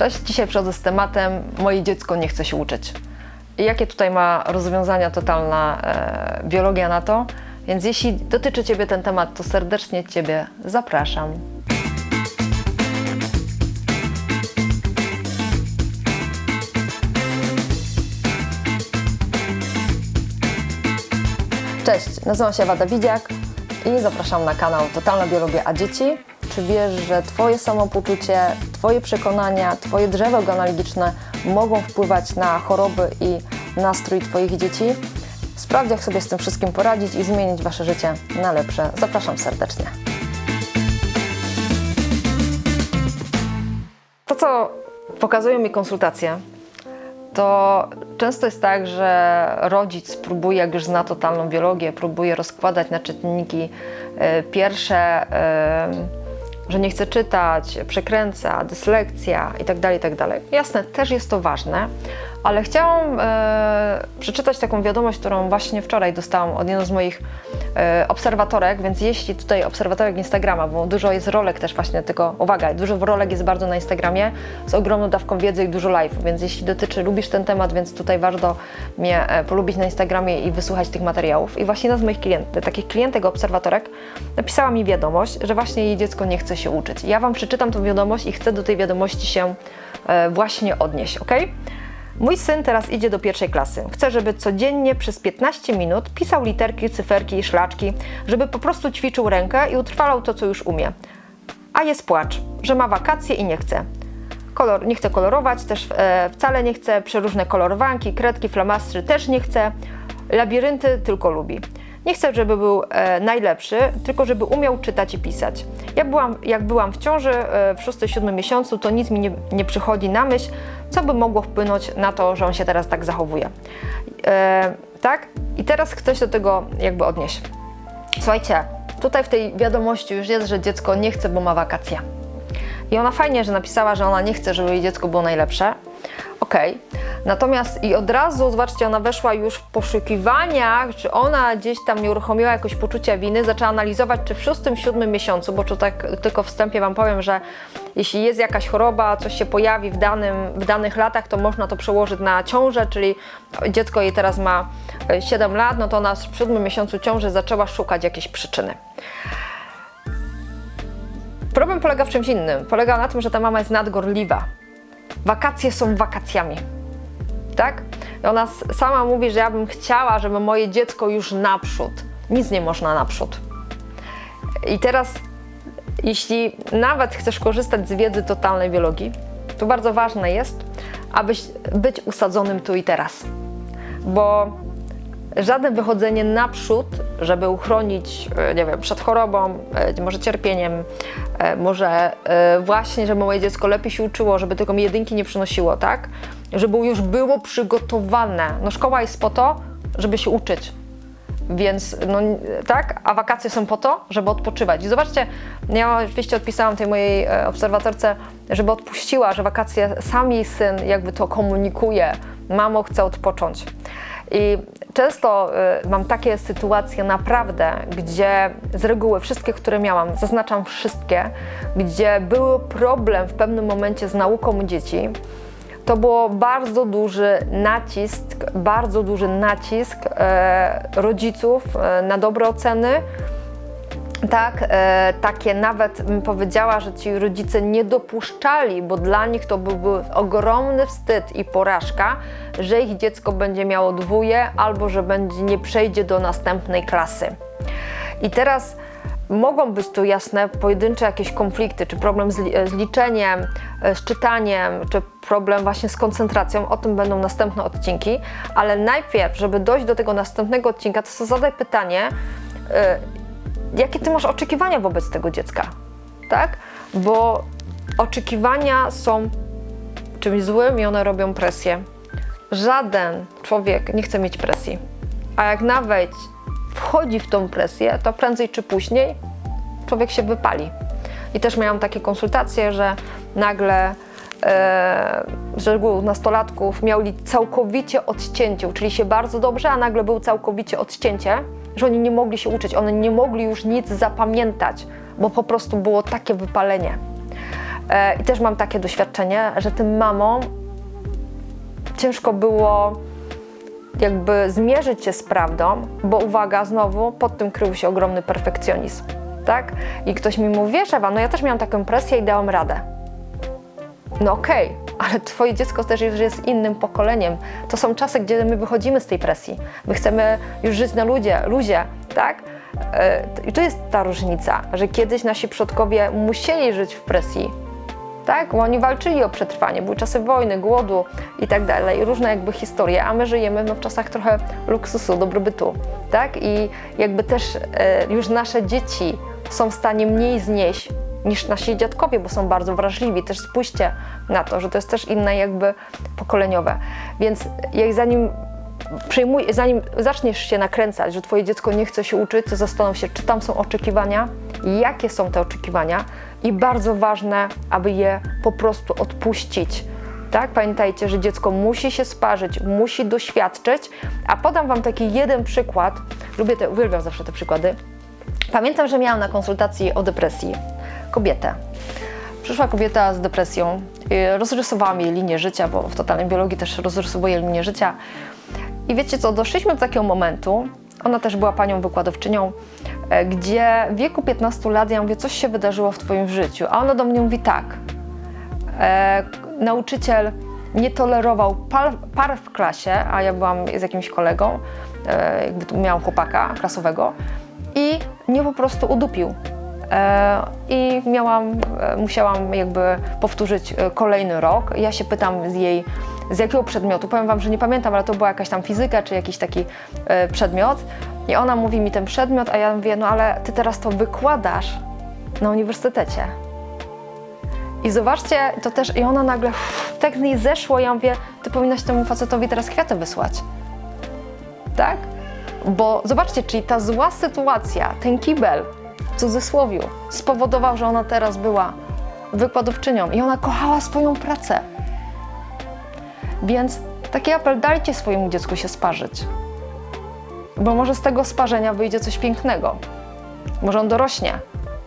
Cześć, dzisiaj przychodzę z tematem Moje dziecko nie chce się uczyć. I jakie tutaj ma rozwiązania totalna e, biologia na to? Więc jeśli dotyczy Ciebie ten temat, to serdecznie Ciebie zapraszam. Cześć, nazywam się Ewa Dawidziak i zapraszam na kanał Totalna Biologia a Dzieci. Czy wiesz, że Twoje samopoczucie, Twoje przekonania, Twoje drzewo genealogiczne mogą wpływać na choroby i nastrój Twoich dzieci? Sprawdź, jak sobie z tym wszystkim poradzić i zmienić Wasze życie na lepsze. Zapraszam serdecznie. To, co pokazują mi konsultacje, to często jest tak, że rodzic próbuje, jak już zna totalną biologię, próbuje rozkładać na czynniki e, pierwsze, e, że nie chce czytać, przekręca, dyslekcja itd., itd. Jasne, też jest to ważne, ale chciałam e, przeczytać taką wiadomość, którą właśnie wczoraj dostałam od jednej z moich e, obserwatorek, więc jeśli tutaj obserwatorek Instagrama, bo dużo jest rolek też właśnie tego, uwaga, dużo rolek jest bardzo na Instagramie z ogromną dawką wiedzy i dużo live, więc jeśli dotyczy, lubisz ten temat, więc tutaj warto mnie e, polubić na Instagramie i wysłuchać tych materiałów. I właśnie jedna z moich klientów, takich klientek obserwatorek napisała mi wiadomość, że właśnie jej dziecko nie chce się uczyć. Ja Wam przeczytam tą wiadomość i chcę do tej wiadomości się e, właśnie odnieść, ok? Mój syn teraz idzie do pierwszej klasy. Chcę, żeby codziennie przez 15 minut pisał literki, cyferki i szlaczki, żeby po prostu ćwiczył rękę i utrwalał to, co już umie. A jest płacz, że ma wakacje i nie chce. Kolor, nie chce kolorować, też e, wcale nie chce, przeróżne kolorowanki, kredki, flamastry też nie chce, labirynty tylko lubi. Nie chcę, żeby był e, najlepszy, tylko żeby umiał czytać i pisać. Ja byłam, jak byłam w ciąży e, w 6-7 miesiącu, to nic mi nie, nie przychodzi na myśl, co by mogło wpłynąć na to, że on się teraz tak zachowuje. E, tak? I teraz chcę się do tego jakby odnieść. Słuchajcie, tutaj w tej wiadomości już jest, że dziecko nie chce, bo ma wakacje. I ona fajnie, że napisała, że ona nie chce, żeby jej dziecko było najlepsze. Okej. Natomiast i od razu, zobaczcie, ona weszła już w poszukiwaniach, czy ona gdzieś tam nie uruchomiła jakoś poczucia winy, zaczęła analizować, czy w szóstym, siódmym miesiącu, bo to tak tylko wstępie Wam powiem, że jeśli jest jakaś choroba, coś się pojawi w, danym, w danych latach, to można to przełożyć na ciążę, czyli dziecko jej teraz ma 7 lat, no to ona w siódmym miesiącu ciąży zaczęła szukać jakiejś przyczyny. Problem polega w czymś innym. Polega na tym, że ta mama jest nadgorliwa. Wakacje są wakacjami. Tak? Ona sama mówi, że ja bym chciała, żeby moje dziecko już naprzód. Nic nie można naprzód. I teraz, jeśli nawet chcesz korzystać z wiedzy totalnej biologii, to bardzo ważne jest, abyś być usadzonym tu i teraz. Bo żadne wychodzenie naprzód, żeby uchronić, e, nie wiem, przed chorobą, e, może cierpieniem, e, może właśnie, żeby moje dziecko lepiej się uczyło, żeby tylko mi jedynki nie przynosiło, tak? Żeby już było przygotowane. No szkoła jest po to, żeby się uczyć. Więc no tak, a wakacje są po to, żeby odpoczywać. I zobaczcie, ja oczywiście odpisałam tej mojej e, obserwatorce, żeby odpuściła, że wakacje sam jej syn jakby to komunikuje. Mamo, chcę odpocząć. I często y, mam takie sytuacje naprawdę, gdzie z reguły wszystkie, które miałam, zaznaczam wszystkie, gdzie był problem w pewnym momencie z nauką dzieci, to było bardzo duży nacisk, bardzo duży nacisk e, rodziców e, na dobre oceny. Tak, e, takie nawet bym powiedziała, że ci rodzice nie dopuszczali, bo dla nich to byłby ogromny wstyd i porażka, że ich dziecko będzie miało dwóje albo że będzie nie przejdzie do następnej klasy. I teraz mogą być tu jasne pojedyncze jakieś konflikty, czy problem z, z liczeniem, e, z czytaniem, czy problem właśnie z koncentracją. O tym będą następne odcinki, ale najpierw, żeby dojść do tego następnego odcinka, to sobie zadaj pytanie, e, jakie ty masz oczekiwania wobec tego dziecka, tak? Bo oczekiwania są czymś złym i one robią presję. Żaden człowiek nie chce mieć presji, a jak nawet wchodzi w tą presję, to prędzej czy później człowiek się wypali. I też miałam takie konsultacje, że nagle e, z reguły nastolatków mieli całkowicie odcięcie, uczyli się bardzo dobrze, a nagle było całkowicie odcięcie, że oni nie mogli się uczyć, one nie mogli już nic zapamiętać, bo po prostu było takie wypalenie. E, I też mam takie doświadczenie, że tym mamom ciężko było jakby zmierzyć się z prawdą, bo uwaga, znowu pod tym krył się ogromny perfekcjonizm, tak? I ktoś mi mówi, wiesz Ewa, no ja też miałam taką presję i dałam radę. No okej, ale twoje dziecko też już jest innym pokoleniem. To są czasy, gdzie my wychodzimy z tej presji. My chcemy już żyć na ludzie, luzie, tak? E, I to jest ta różnica, że kiedyś nasi przodkowie musieli żyć w presji, tak? Bo oni walczyli o przetrwanie, były czasy wojny, głodu i tak dalej, różne jakby historie, a my żyjemy no, w czasach trochę luksusu, dobrobytu, tak? I jakby też e, już nasze dzieci są w stanie mniej znieść niż nasi dziadkowie, bo są bardzo wrażliwi. Też spójrzcie na to, że to jest też inne jakby pokoleniowe. Więc jak zanim przyjmuj, zanim zaczniesz się nakręcać, że twoje dziecko nie chce się uczyć, to zastanów się, czy tam są oczekiwania, jakie są te oczekiwania i bardzo ważne, aby je po prostu odpuścić. Tak? Pamiętajcie, że dziecko musi się sparzyć, musi doświadczyć, a podam Wam taki jeden przykład. Lubię te, uwielbiam zawsze te przykłady. Pamiętam, że miałam na konsultacji o depresji kobietę. Przyszła kobieta z depresją, y, rozrysowałam jej linię życia, bo w totalnej biologii też rozrysowuję linię życia. I wiecie co, doszliśmy do takiego momentu, ona też była panią wykładowczynią, gdzie w wieku 15 lat ja mówię, coś się wydarzyło w twoim życiu, a ona do mnie mówi tak, e, nauczyciel nie tolerował par, par w klasie, a ja byłam z jakimś kolegą, e, jakby tu miałam chłopaka klasowego i mnie po prostu udupił. E, I miałam, e, musiałam jakby powtórzyć e, kolejny rok. Ja się pytam z jej, z jakiego przedmiotu. Powiem Wam, że nie pamiętam, ale to była jakaś tam fizyka czy jakiś taki e, przedmiot. I ona mówi mi ten przedmiot, a ja mówię, no ale Ty teraz to wykładasz na uniwersytecie. I zobaczcie, to też, i ona nagle, uff, tak z niej zeszło, ja mówię, Ty powinnaś temu facetowi teraz kwiaty wysłać. Tak? Bo zobaczcie, czyli ta zła sytuacja, ten kibel, w cudzysłowiu, spowodował, że ona teraz była wykładowczynią i ona kochała swoją pracę. Więc taki apel, dajcie swojemu dziecku się sparzyć. Bo może z tego sparzenia wyjdzie coś pięknego. Może on dorośnie,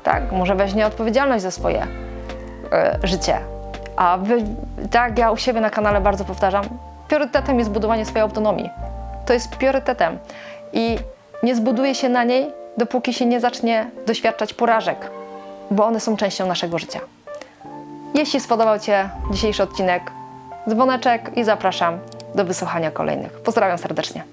tak? Może weźmie odpowiedzialność za swoje e, życie. A wy, tak ja u siebie na kanale bardzo powtarzam, priorytetem jest budowanie swojej autonomii. To jest priorytetem. I nie zbuduje się na niej, dopóki się nie zacznie doświadczać porażek, bo one są częścią naszego życia. Jeśli spodobał Cię dzisiejszy odcinek, dzwoneczek i zapraszam do wysłuchania kolejnych. Pozdrawiam serdecznie.